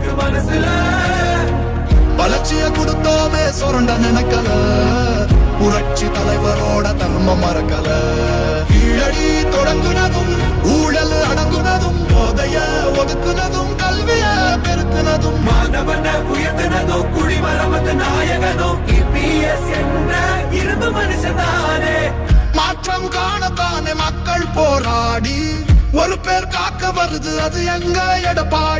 எனக்கு மனசுல. வளர்ச்சிய கொடுத்தோமே சுரண்ட நினைக்கல. புரட்சி தலைவரோட தன்ம மறக்கல. கீழடி தொடங்குனதும் ஊழல் அடங்குனதும் போதைய ஒதுக்குனதும் கல்விய பெருக்குனதும். மாணவன உயர்த்தினதோ குடிமரமத்து நாயகனோ இபிஎஸ் என்ற இரும்பு மனுஷனானே மாற்றம் காணத்தானே மக்கள் போராடி. ஒரு பேர் காக்க வருது அது எங்க எடப்பாடி?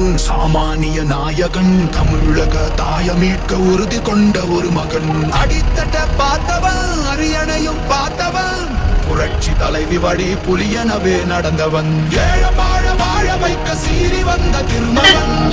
சாமானிய நாயகன் தமிழக தாய மீட்க உறுதி கொண்ட ஒரு மகன். அடித்தட்ட பார்த்தவன் அரியணையும் பார்த்தவன். புரட்சி தலைவி வழி புலியனவே நடந்தவன். ஏழ வாழ வாழ வைக்க சீறி வந்த திருமகன்.